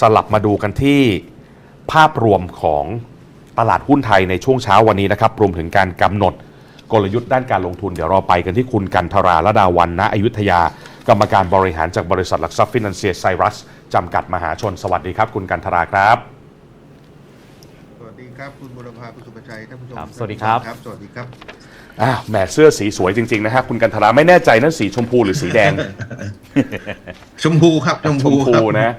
สลับมาดูกันที่ภาพรวมของตลาดหุ้นไทยในช่วงเช้าวันนี้นะครับ รวมถึงการกำหนดกลยุทธ์ด้านการลงทุน เดี๋ยวเราไปกันที่คุณกันทราละดาวันณอยุธยา กรรมการบริหารจากบริษัทหลักทรัพย์ฟินแลนเซียไซรัสจำกัดมหาชน สวัสดีครับ คุณกันทราครับ สวัสดีครับ คุณบุรพาคุณสุภชัยท่านผู้ชมครับสวัสดีครับครับ สวัสดีครับอ้าวแหมเสื้อสีสวยจริงๆนะฮะคุณกันทราไม่แน่ใจนั่นสีชมพูหรือสีแดง ชมพูครับชมชพูมคพูรับนะ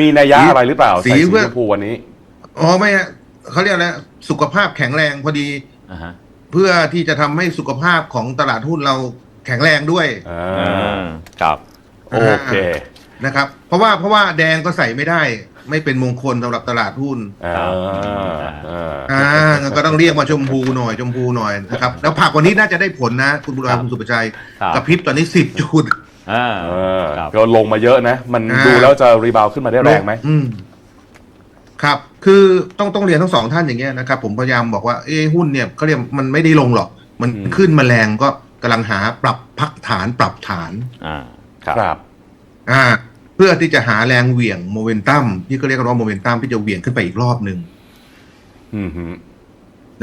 มีนัยยะอะไรหรือเปล่า สีใส่สีเพื่อ ชมพูวันนี้ อ๋อไม่ฮะเขาเรียกอะไรสุขภาพแข็งแรงพอดี อ่าฮะเพื่อที่จะทำให้สุขภาพของตลาดหุ้นเราแข็งแรงด้วยอ่าครับ โอเคนะครับ เพราะว่าเพราะว่าแดงก็ใส่ไม่ได้ ไม่เป็นมงคลสำหรับตลาดหุ้น อ่าครับอ่าอ่างั้นก็ต้องเรียกมาชมพูหน่อยชมพูหน่อยนะครับ แล้วผักวันนี้น่าจะได้ผลนะ คุณบุรครัพาบคุณสุภชัยครับ กระพริบตอนนี้สิบจุด อ่า เออครับ ก็ลงมาเยอะนะ มันอ่า ดูแล้วจะรีบาวขึ้นมาได้แรงไหม อืม ครับ คือต้องต้องเรียนทั้งสองท่านอย่างเงี้ยนะครับ ผมพยายามบอกว่า เอ้หุ้นเนี่ยเขาเรียกมันไม่ได้ลงหรอก มันอืม ขึ้นมาแรงก็กำลังหาปรับพักฐานปรับฐาน อ่า ครับ ครับ อ่า เพื่อที่จะหาแรงเหวี่ยงโมเมนตัมที่เขาเรียกกันว่าโมเมนตัมที่จะเหวี่ยงขึ้นไปอีกรอบหนึ่งอืมฮึ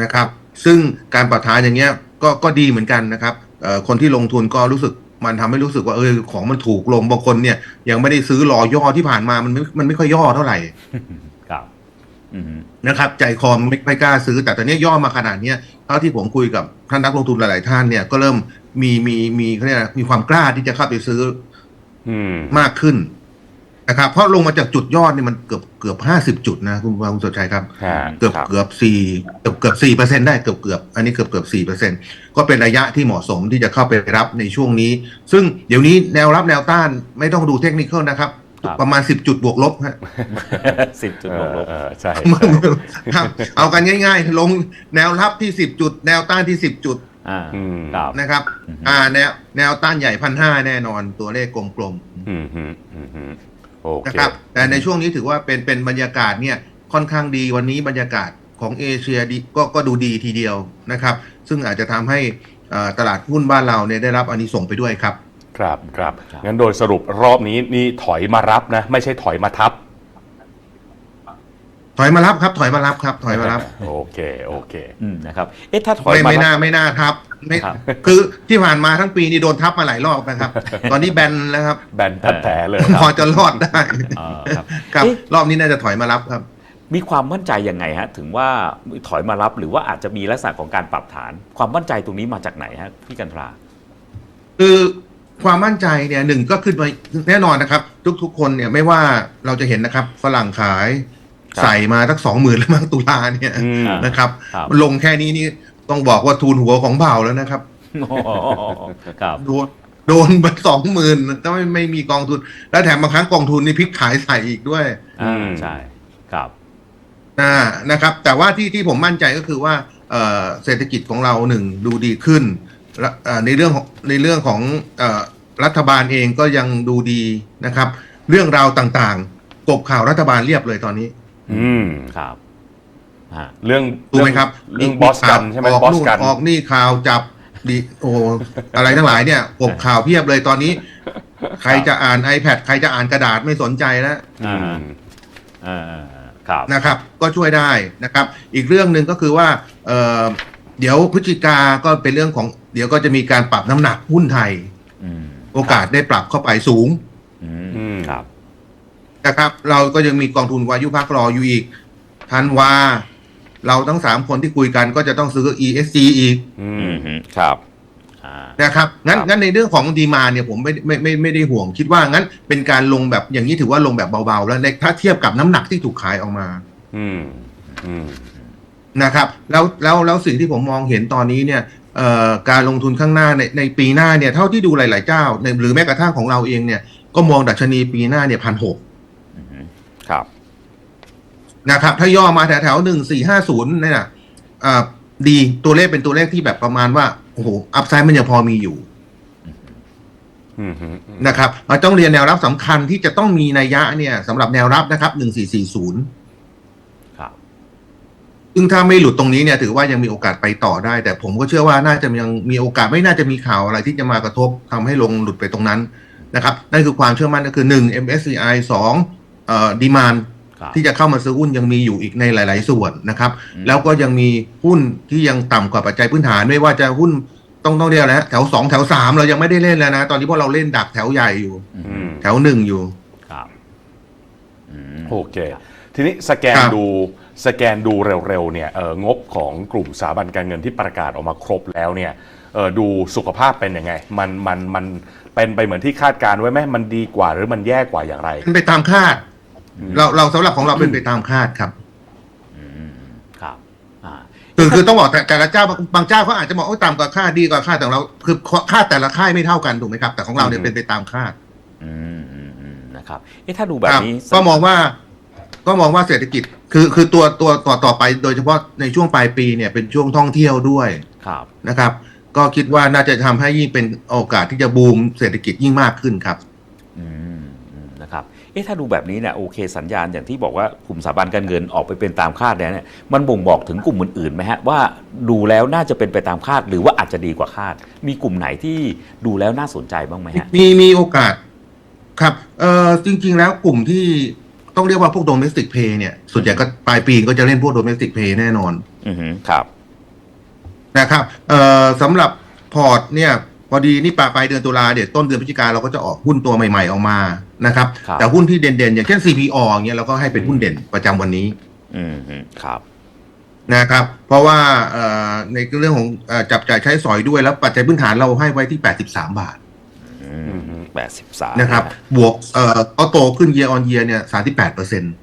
นะครับ ซึ่งการปรับฐานอย่างเงี้ยก็ก็ดีเหมือนกันนะครับเอ่อคนที่ลงทุนก็รู้สึก มันทำให้รู้สึกว่าเออของมันถูกลงบางคนเนี่ย ยังไม่ได้ซื้อรอย่อที่ผ่านมามันไม่มันไม่ค่อยย่อเท่าไหร่ครับอืมนะครับ ใจคอมไม่ไม่กล้าซื้อ แต่ตอนนี้ย่อมาขนาดเนี้ยเท่าที่ผมคุยกับท่านนักลงทุนหลาย ๆ ท่านเนี่ยก็เริ่มมีมีมีเขาเรียกอะไรมีความกล้าที่จะเข้าไปซื้ออืมมากขึ้น นะครับเพราะลงมาจากจุดยอดนี่มันเกือบเกือบห้าสิบจุดนะ คุณคุณสุดชัยครับฮะเกือบครับเกือบสี่เกือบเกือบสี่เปอร์เซ็นได้เกือบเกือบอันนี้เกือบเกือบสี่เปอร์เซ็นก็เป็นระยะที่เหมาะสมที่จะเข้าไปรับในช่วงนี้ ซึ่งเดี๋ยวนี้แนวรับแนวต้านไม่ต้องดูเทคนิคนะครับ ประมาณสิบจุดบวกลบฮะสิบจุดเอลอบลบเออใช่ครับเอากันง่ายๆ ลงแนวรับที่สิบจุด แนวต้านที่สิบจุดอ่าอืมครับนะครับอือฮึอ่าแนวแนวต้านใหญ่พันห้าแน่นอนตัวเลขกลมอืมฮึอืมฮึโอๆเค นะครับแต่ในช่วงนี้ถือว่าเป็นเป็นบรรยากาศเนี่ยค่อนข้างดีวันนี้บรรยากาศของเอเชียดีก็ก็ดูดีทีเดียวนะครับ ซึ่งอาจจะทำให้อ่าตลาดหุ้นบ้านเราเนี่ยได้รับอานิสงส์ไปด้วยครับครับ ครับครับงั้นโดยสรุปรอบนี้นี่ถอยมารับนะ ไม่ใช่ถอยมาทับ ถอยมารับครับ ถอยมารับครับ ถอยมารับโอเคโอเคอืมนะครับเอ๊ะถ้าถอยไม่มาไม่รับน่าไม่น่าทับไม่ครับ คือที่ผ่านมาทั้งปีนี่โดนทับมาหลายรอบนะครับ ตอนนี้แบนแล้วครับแบนพัดแผลเลยพอจะรอดได้อ่าครับ ครับ เอ๊ะ รอบนี้น่าจะถอยมารับครับ มีความมั่นใจยังไงฮะ ถึงว่าถอยมารับหรือว่าอาจจะมีลักษณะของการปรับฐาน ความมั่นใจตรงนี้มาจากไหนฮะพี่กันตรา คือความมั่นใจเนี่ยหนึ่งก็ขึ้นมาแน่นอนนะครับ ทุกๆ คนเนี่ยไม่ว่าเราจะเห็นนะครับฝรั่งขายครับ ใส่มาสักสองหมื่นแล้วมั้งตุลาเนี่ยอืม นะครับ ครับ ลงแค่นี้นี่ต้องบอกว่าทูนหัวของเบาแล้วนะครับอ๋อครับ โดนโดนไปสองหมื่นถ้าไม่ไม่มีกองทุน แล้วแถมบางครั้งกองทุนนี่พลิกขายใส่อีกด้วยอ่าอืม ใช่ ครับอ่านะครับ แต่ว่าที่ที่ผมมั่นใจก็คือว่าเอ่อเศรษฐกิจของเราหนึ่งดูดีขึ้นและเอ่อในเรื่องของในเรื่องของเอ่อรัฐบาลเองก็ยังดูดีนะครับ เรื่องราวต่างๆ กบข่าวรัฐบาลเรียบเลยตอนนี้ อืมครับฮะเรื่องถูกไหมครับเรื่องบอสกันใช่ไหมออกบอสนู่นกัน ออกนี่ข่าวจับดีโอ้อะไรทั้งหลายเนี่ยกบข่าวเพียบเลยตอนนี้ ใครจะอ่าน iPad ใครจะอ่านกระดาษไม่สนใจแล้วอืมอ่าครับนะครับ ก็ช่วยได้นะครับ อีกเรื่องหนึ่งก็คือว่าเอ่อเดี๋ยวพฤศจิกาก็เป็นเรื่องของ เดี๋ยวก็จะมีการปรับน้ำหนักหุ้นไทย อืมโอกาสได้ปรับเข้าไปสูง อือืมมครับ นะครับ เราก็ยังมีกองทุนวายุพักรออยู่อีกธันวาเราทั้งสามคนที่คุยกันก็จะต้องซื้อ ESG อีกอือืมมครับอ่านะครับงั้นครับงั้นในเรื่องของดีมาเนี่ยผมไม่ไม่ไม่ไม่ได้ห่วง คิดว่างั้นเป็นการลงแบบอย่างนี้ถือว่าลงแบบเบาๆ แล้วในถ้าเทียบกับน้ำหนักที่ถูกขายออกมา อืมอืมนะครับแล้วแล้วแล้วสิ่งที่ผมมองเห็นตอนนี้เนี่ยเอ่อการลงทุนข้างหน้าในในปีหน้าเนี่ยเท่าที่ดูหลาย ๆ เจ้าในหรือแม้กระทั่งของเราเองเนี่ยก็มองดัชนีปีหน้าเนี่ยพันหกอืม ครับ นะครับ ถ้าย่อมาแถวแถวหนึ่งสี่ห้าศูนย์เนี่ยนะอ่าดีตัวเลขเป็นตัวเลขที่แบบประมาณว่าโอ้โหอัพไซด์มันยังพอมีอยู่อืมฮึนะครับเราต้องเรียนแนวรับสำคัญที่จะต้องมีนัยยะเนี่ยสำหรับแนวรับนะครับหนึ่งสี่สี่ศูนย์ครับซึ่งถ้าไม่หลุดตรงนี้เนี่ยถือว่ายังมีโอกาสไปต่อได้ แต่ผมก็เชื่อว่าน่าจะยังมีโอกาสไม่น่าจะมีข่าวอะไรที่จะมากระทบทำให้ลงหลุดไปตรงนั้นนะครับ นั่นคือความเชื่อมั่นก็คือหนึ่ง MSCI สองเอ่อ ดีมานครับที่จะเข้ามาซื้อหุ้นยังมีอยู่อีกในหลาย ๆ ส่วนนะครับอืมแล้วก็ยังมีหุ้นที่ยังต่ำกว่าปัจจัยพื้นฐานไม่ว่าจะหุ้นต้องต้องเรียกอะไรนะแถวสองแถวสามเรายังไม่ได้เล่นแล้วนะ ตอนนี้พวกเราเล่นดักแถวใหญ่อยู่อืมแถวหนึ่งอยู่ครับอืมโอเค ทีนี้สแกนครับดูสแกนดูเร็ว ๆ เนี่ยเอ่องบของกลุ่มสถาบันการเงินที่ประกาศออกมาครบแล้วเนี่ยเอ่อดูสุขภาพเป็นยังไง มันมันมันเป็นไปเหมือนที่คาดการณ์ไว้ไหมมันดีกว่าหรือมันแย่กว่าอย่างไรเป็นไปตามคาด เราเราสำหรับของเราเป็นไปตามคาดครับอืมครับอ่าคือคือต้องบอกแต่แต่ละเจ้าบางบางเจ้าเขาอาจจะบอกโอ้ยต่ำกว่าคาดดีกว่าคาดแต่ของเราคือคาดแต่ละค่ายไม่เท่ากันถูกไหมครับ แต่ของเราเนี่ยอืมเป็นไปตามคาดอืมอืมอืมนะครับเอ๊ะถ้าดูแบบครับนี้ก็มองว่า ก็มองว่าเศรษฐกิจ คือคือตัวตัวต่อต่อไป โดยเฉพาะในช่วงปลายปีเนี่ยเป็นช่วงท่องเที่ยวด้วยครับนะครับ ก็คิดว่าน่าจะทำให้ยิ่งเป็นโอกาสที่จะบูมเศรษฐกิจยิ่งมากขึ้นครับ อืมอืมนะครับเอ๊ะถ้าดูแบบนี้เนี่ยโอเคสัญญาณอย่างที่บอกว่ากลุ่มสถาบันการเงินออกไปเป็นตามคาดแล้วเนี่ยมันบ่งบอกถึงกลุ่มอื่นๆไหมฮะว่าดูแล้วน่าจะเป็นไปตามคาด หรือว่าอาจจะดีกว่าคาด มีกลุ่มไหนที่ดูแล้วน่าสนใจบ้างไหมฮะมีมีโอกาสครับเอ่อจริง ๆ แล้วกลุ่มที่ต้องเรียกว่าพวก domestic pay เนี่ยส่วนใหญ่ก็ปลายปีก็จะเล่นพวก domestic pay แน่นอน อือฮึครับนะครับเอ่อสำหรับพอร์ตเนี่ยพอดีนี่ปลายปลายเดือนตุลาเดี๋ยวต้นเดือนพฤศจิกาเราก็จะออกหุ้นตัวใหม่ ๆ ออกมา นะครับ ครับ แต่หุ้นที่เด่นๆ อย่างเช่น CPO อย่างเงี้ยเราก็ให้เป็นหุ้นเด่นประจำวันนี้อืมฮึครับ นะครับ เพราะว่าเอ่อในเรื่องของเอ่อจับจ่ายใช้สอยด้วยแล้วปัจจัยพื้นฐานเราให้ไว้ที่ 83 บาทอืมแปดสิบสามนะครับ บวกเอ่อก็โตขึ้น year on year เนี่ย 38เปอร์เซ็นต์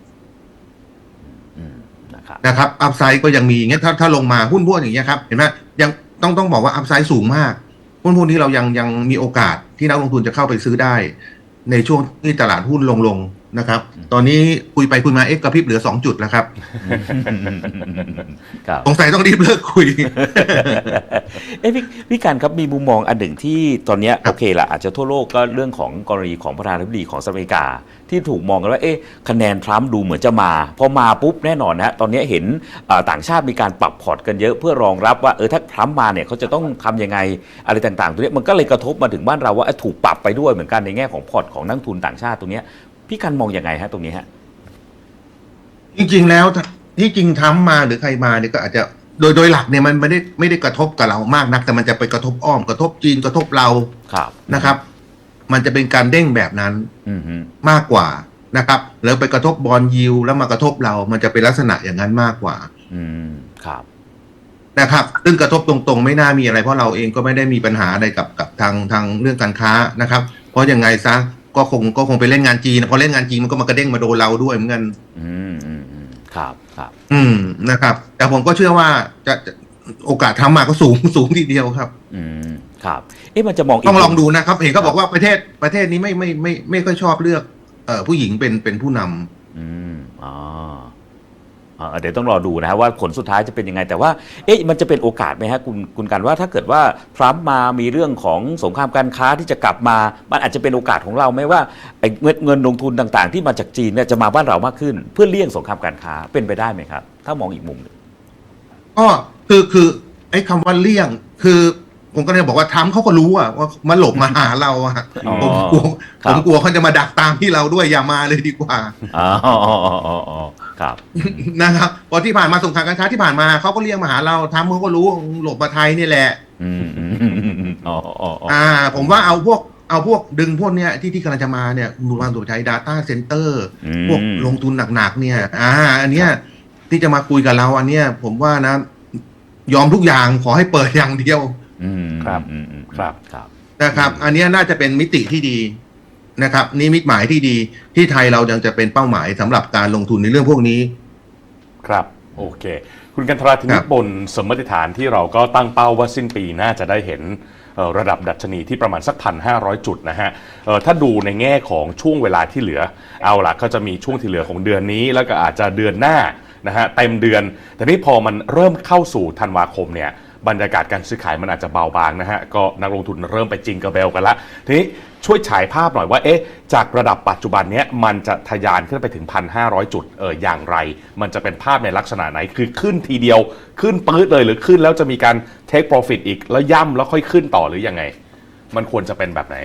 อืมนะครับ นะครับ อัพไซด์ก็ยังมีอย่างเงี้ยถ้าถ้าลงมาหุ้นพวกอย่างเงี้ยครับ เห็นไหมยังต้องต้องบอกว่าอัพไซด์สูงมาก หุ้นพวกนี้เรายังยังมีโอกาสที่นักลงทุนจะเข้าไปซื้อได้ ในช่วงที่ตลาดหุ้นลงลงๆนะครับ ตอนนี้คุยไปคุยมาเอ็กกระพริบเหลือ2จุดแล้วครับครับสงสัยต้องรีบเลิกคุย เอ้พี่พี่การครับมีมุมมองอันหนึ่งที่ตอนเนี้ยครับโอเคละอาจจะทั่วโลกก็เรื่องของกรณีของประธานาธิบดีของสหรัฐอเมริกา ที่ถูกมองกันว่าเอ๊ะคะแนนทรัมป์ดูเหมือนจะมา พอมาปุ๊บแน่นอนนะตอนเนี้ยเห็นเอ่อต่างชาติมีการปรับพอร์ตกันเยอะเพื่อรองรับว่าเออถ้าทรัมป์มาเนี่ยเขาจะต้องทำยังไงอะไรต่างๆตรงนี้ยมันก็เลยกระทบมาถึงบ้านเราว่าเอ้ยถูกปรับไปด้วยเหมือนกันในแง่ของพอร์ตของนักทุนต่างชาติตรงเนี้ยพี่การมองยังไงฮะตรงนี้ฮะจริงๆแล้วที่จริงทำมาหรือใครมาเนี่ยก็อาจจะโดยโดยหลักเนี่ยมันไม่ได้ไม่ได้กระทบกับเรามากนัก แต่มันจะไปกระทบอ้อมกระทบจีนกระทบเราครับนะครับ มันจะเป็นการเด้งแบบนั้นอืมฮึมากกว่านะครับ แล้วไปกระทบบอลยิวแล้วมากระทบเรา มันจะเป็นลักษณะอย่างนั้นมากกว่า อืมครับนะครับ ซึ่งกระทบตรงๆ ไม่น่ามีอะไร เพราะเราเองก็ไม่ได้มีปัญหาอะไรกับกับทางทางเรื่องการค้านะครับ เพราะยังไงซะก็คงก็คงไปเล่นงานจีนพอเล่นงานจีนมันก็มากระเด้งมาโดนเราด้วยเหมือนกัน อืมอืมอืมครับครับ อืมนะครับ แต่ผมก็เชื่อว่าจะจะ โอกาสทำมาก็สูงสูงทีเดียวครับ อืมครับ เอ๊ะมันจะมองกต้องลองดูนะครับ เห็นครัเขาบบอกว่าประเทศประเทศนี้ไม่ไม่ไม่ไม่ค่อยชอบเลือก เอ่อผู้หญิงเป็นเป็นผู้นำอืมอ๋ออ่าเดี๋ยวต้องรอดูนะฮะว่าผลสุดท้ายจะเป็นยังไง แต่ว่าเอ๊ะมันจะเป็นโอกาสไหมฮะคุณคุณกันว่าถ้าเกิดว่าทรัมป์มามีเรื่องของสงครามการค้าที่จะกลับมา มันอาจจะเป็นโอกาสของเราไหมว่าไอ้เงินเงินลงทุนต่าง ๆ ที่มาจากจีนเนี่ยจะมาบ้านเรามากขึ้น เพื่อเลี่ยงสงครามการค้าเป็นไปได้ไหมครับ ถ้ามองอีกมุมหนึ่ง ก็คือคือไอ้คำว่าเลี่ยง คือผมก็เลยบอกว่าทำเขาก็รู้อะว่ามาหลบมาหาเราอะอ๋อผมกลัวครับผมกลัวเขาจะมาดักตามที่เราด้วยอย่ามาเลยดีกว่า อ๋ออ๋ออ๋ออ๋ออ๋อครับ นะครับเพอที่ผ่านมาสงครามการค้าที่ผ่านมาเขาก็เลี่ยงมาหาเราทำเขาก็รู้หลบมาไทยนี่แหละ อืมอืมอืมอืมอืมอ๋ออ๋ออ๋ออ่า ผมว่าเอาพวกเอาพวกดึงพวกเนี้ยที่ที่กำลังจะมาเนี่ยมูลวางตัวใช้ Data Center อืม พวกลงทุนหนักๆเนี่ย อ่า อันเนี้ย ที่จะมาคุยกับเราอันเนี้ยผมว่านะ ยอมทุกอย่างขอให้เปิดอย่างเดียว อืมครับอืมอืมครับ ครับ นะครับ อันเนี้ยน่าจะเป็นมิติที่ดีนะครับนี่มิตหมายที่ดีที่ไทยเรายังจะเป็นเป้าหมายสำหรับการลงทุนในเรื่องพวกนี้ ครับ โอเค คุณกันทราทีคนี้รับ บนสมมติฐานที่เราก็ตั้งเป้าว่าสิ้นปีน่าจะได้เห็นเอ่อระดับดัชนีที่ประมาณสักพันห้าร้อยจุดนะฮะเอ่อถ้าดูในแง่ของช่วงเวลาที่เหลือ เอาล่ะก็จะมีช่วงที่เหลือของเดือนนี้ แล้วก็อาจจะเดือนหน้า นะฮะเต็มเดือน แต่นี่พอมันเริ่มเข้าสู่ธันวาคมเนี่ยบรรยากาศการซื้อขายมันอาจจะเบาบางนะฮะ ก็นักลงทุนเริ่มไปจิงกระเบลกันละทีนี้ช่วยฉายภาพหน่อยว่า เอ๊ะ จากระดับปัจจุบันเนี้ยมันจะทะยานขึ้นไปถึง 1,500 จุด เอออย่างไร มันจะเป็นภาพในลักษณะไหน คือขึ้นทีเดียว ขึ้นปื๊ดเลย หรือขึ้นแล้วจะมีการ take profit อีก แล้วย่ำแล้วค่อยขึ้นต่อหรือยังไง มันควรจะเป็นแบบไหน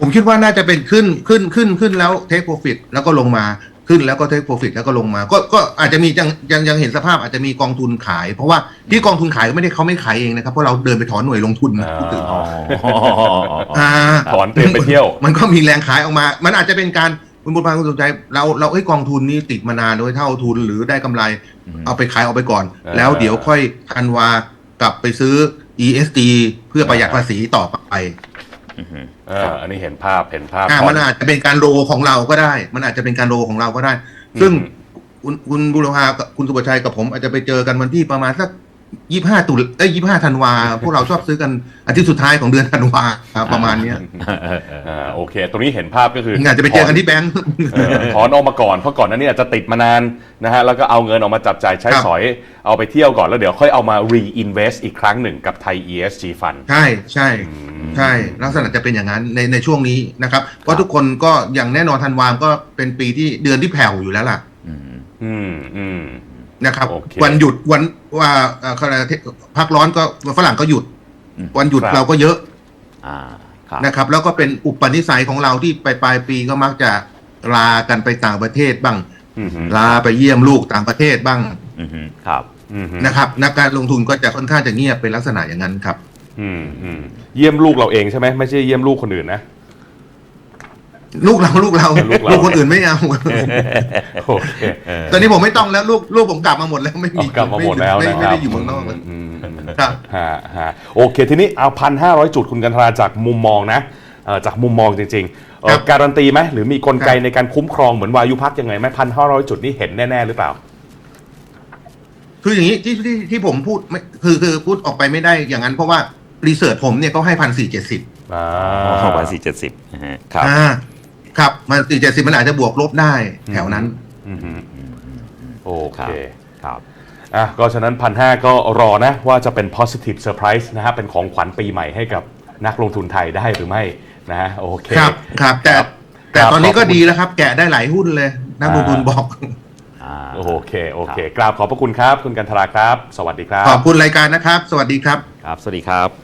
ผมคิดว่าน่าจะเป็นขึ้น ขึ้น ขึ้น ขึ้นแล้วเทคโปรฟิตแล้วก็ลงมา ขึ้นแล้วก็เทคโปรฟิตแล้วก็ลงมา ก็ก็อาจจะมียังยังยังเห็นสภาพอาจจะมีกองทุนขาย เพราะว่าที่กองทุนขายก็ไม่ได้เขาไม่ขายเองนะครับ เพราะเราเดินไปถอนหน่วยลงทุนนะอ่าพูดถึงอ๋ออ่าถอนเตรียมไปเที่ยว มันก็มีแรงขายออกมา มันอาจจะเป็นการคุณบุญพันธ์คุณสนใจเราเราเอ้ยกองทุนนี้ติดมานานโดยเท่าทุนหรือได้กำไรอืมเอาไปขายออกไปก่อนอ่าแล้วเดี๋ยวค่อยธันวากลับไปซื้อ ESD เพื่อประหยัดภาษีต่อไป อือฮึเอออันนี้เห็นภาพเห็นภาพอ่ามันอาจจะเป็นการโรของเราก็ได้ มันอาจจะเป็นการโรของเราก็ได้ ซึ่งอืมคุณคุณบุรพากับคุณสุประชัยกับผมอาจจะไปเจอกันวันที่ประมาณสักยี่ห้าตุลเอ้ยยี่ห้าธันวา พวกเราชอบซื้อกันอาทิตย์สุดท้ายของเดือนธันวาครับประมาณเนี้ยอ่าโอเค ตรงนี้เห็นภาพก็คืออาจจะไปเจอกันที่แบงก์เออถอนออกมาก่อน เพราะก่อนหนั้นนี่อาจจะติดมานานนะฮะ แล้วก็เอาเงินออกมาจับจ่ายใช้ครับสอย เอาไปเที่ยวก่อนแล้วเดี๋ยวค่อยเอามา reinvest อีกครั้งหนึ่งกับไทย ESG Fund ใช่ใช่อืม ใช่ลักษณะจะเป็นอย่างนั้นในในช่วงนี้นะครับเพราะทุกคนก็อย่างแน่นอนธันวามก็เป็นปีที่เดือนที่แผ่วอยู่แล้วล่ะ อืม อืมอืม นะครับ โอเควันหยุดวันว่าเอ่อเขาเรียกอะไรพักร้อนก็ฝรั่งก็หยุด อืม วันหยุดครับ เราก็เยอะ อ่าครับนะครับแล้วก็เป็นอุปนิสัยของเราที่ไปปลายปีก็มักจะลากันไปต่างประเทศบ้าง อืมฮึลาไปเยี่ยมลูกต่างประเทศบ้างอือฮึครับ อืมฮึนะครับนักการลงทุนก็จะค่อนข้างจะเงียบเป็นลักษณะอย่างนั้นครับ อืมอืมเยี่ยมลูกเราเองใช่ไหมไม่ใช่เยี่ยมลูกคนอื่นนะ ลูกเราลูกเราลูกเรา ลูกคนอื่นไม่เอาโอเคตอนนี้ผมไม่ต้องแล้วลูกลูกผมกลับมาหมดแล้วไม่เอามีกลับมาหมดแล้วไม่นะคไม่รับได้อยู่เมืองนอกแล้วอืมอืมอืมครับ ฮะฮะโอเค ทีนี้เอาพันห้าร้อยจุดคุณกันทราจากมุมมองนะเอ่อจากมุมมองจริงๆเอ่อครับการันตีไหมหรือมีกลไกครับ ในการคุ้มครองเหมือนวายุพักยังไงไหมพันห้าร้อยจุดนี่เห็นแน่ๆหรือเปล่า คืออย่างนี้ที่ที่ที่ผมพูดไม่คือคือพูดออกไปไม่ได้อย่างนั้นเพราะว่า รีเสิร์ชผมเนี่ยเขาให้พันสี่เจ็ดสิบอ่าอ๋อวันสี่เจ็ดสิบนะฮะครับอ่าครับมันสี่เจ็ดสิบมันอาจจะบวกลบได้แถวนั้นอืมฮึโอครัเคบครับอะก็ฉะนั้นพันห้าก็รอนะว่าจะเป็น positive surprise นะฮะเป็นของขวัญปีใหม่ให้กับนักลงทุนไทยได้หรือไม่นะฮะโอเคครับครับแต่ครับแต่ครับตอนนี้ก็ขอบคุณดีแล้วครับ แกะได้หลายหุ้นเลยนักลงทุนบอกอ่าโอเค โอเค กราบขอบพระคุณครับ คุณกันทราครับ สวัสดีครับ ขอบคุณรายการนะครับ สวัสดีครับ ครับ สวัสดีครับ